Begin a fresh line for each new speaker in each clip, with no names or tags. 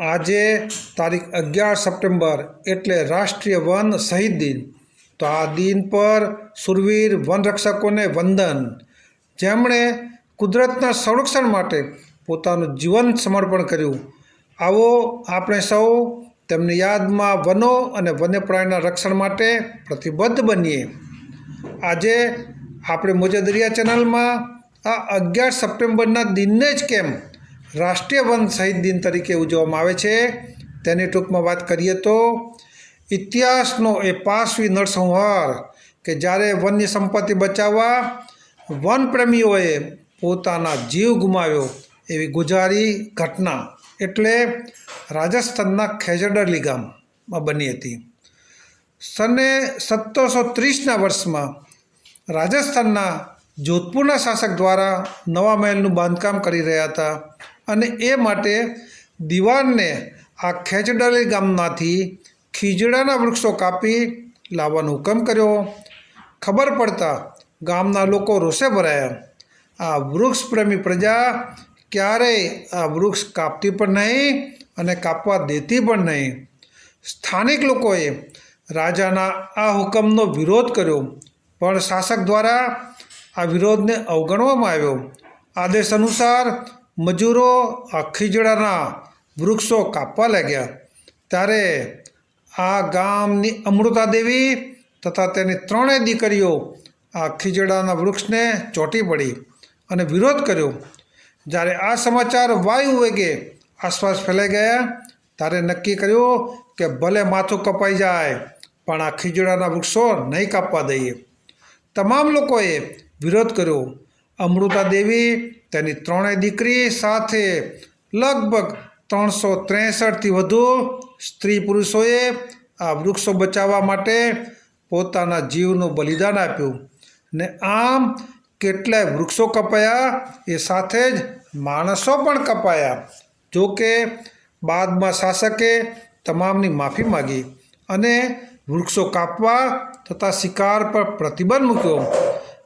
આજે તારીખ અગિયાર સપ્ટેમ્બર એટલે રાષ્ટ્રીય વન શહીદ દિન. તો આ દિન પર સુરવીર વનરક્ષકોને વંદન. જેમણે કુદરતના સંરક્ષણ માટે પોતાનું જીવન સમર્પણ કર્યું. આવો આપણે સૌ તેમની યાદમાં વનો અને વન્યપ્રાણીના રક્ષણ માટે પ્રતિબદ્ધ બનીએ. આજે આપણે મોજેદરિયા ચેનલમાં આ અગિયાર સપ્ટેમ્બરના દિનને જ કેમ રાષ્ટ્રીય વન શહીદ દિન તરીકે ઉજવવામાં આવે છે. તેની ટૂંકમાં વાત કરીએ તો, ઇતિહાસનો એ પાસવી નરસંહાર કે જ્યારે વન્ય સંપત્તિ બચાવવા વનપ્રેમીઓએ પોતાના જીવ ગુમાવ્યો એવી ગુજારી ઘટના એટલે રાજસ્થાનના ખેજડરલી ગામમાં બની હતી. સને સત્તરસો ત્રીસના વર્ષમાં રાજસ્થાનના જોધપુરના શાસક દ્વારા નવા મહેલનું બાંધકામ કરી રહ્યા હતા. અને એ માટે દિવાનને આ ખેચડાલી ગામમાંથી ખીજડાના વૃક્ષો કાપી લાવવાનો હુકમ કર્યો. ખબર પડતા ગામના લોકો રોષે ભરાયા. આ વૃક્ષ પ્રેમી પ્રજા ક્યારેય આ વૃક્ષ કાપતી પણ નહીં અને કાપવા દેતી પણ નહીં. સ્થાનિક લોકોએ રાજાના આ હુકમનો વિરોધ કર્યો. પણ શાસક દ્વારા આ વિરોધને અવગણવામાં આવ્યો. આદેશ અનુસાર મજૂરો ખીજડાના વૃક્ષો કાપવા લાગ્યા. ત્યારે આ ગામની અમૃતા દેવી તથા તેની ત્રણેય દીકરીઓ આ ખીજડાના વૃક્ષને ચોંટી પડી અને વિરોધ કર્યો. જ્યારે આ સમાચાર વાયુ વેગે આસપાસ ફેલાઈ ગયા, ત્યારે નક્કી કર્યું કે ભલે માથું કપાઈ જાય, પણ આ ખીજડાના વૃક્ષો નહીં કાપવા દઈએ. તમામ લોકોએ વિરોધ કર્યો. અમૃતા દેવી, તેની ત્રણેય દીકરી સાથે લગભગ ત્રણસો ત્રેસઠથી વધુ સ્ત્રી પુરુષોએ આ વૃક્ષો બચાવવા માટે પોતાના જીવનું બલિદાન આપ્યું. ને આમ કેટલાય વૃક્ષો કપાયા, એ સાથે જ માણસો પણ કપાયા. જો કે બાદમાં શાસકે તમામની માફી માગી અને વૃક્ષો કાપવા તથા શિકાર પર પ્રતિબંધ મૂક્યો.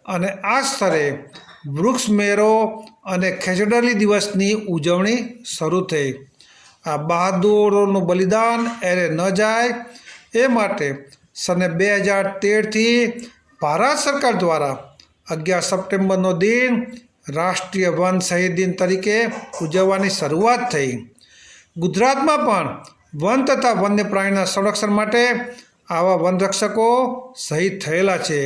અને આ સ્તરે વૃક્ષ મેળો અને ખેચડલી દિવસની ઉજવણી શરૂ થઈ. આ બહાદુરોનું બલિદાન એરે ન જાય. એ માટે સને બે હજાર તેરથી ભારત સરકાર દ્વારા અગિયાર સપ્ટેમ્બરનો દિન રાષ્ટ્રીય વન શહીદ દિન તરીકે ઉજવવાની શરૂઆત થઈ. ગુજરાતમાં પણ વન તથા વન્ય પ્રાણીના સંરક્ષણ માટે આવા વનરક્ષકો શહીદ થયેલા છે.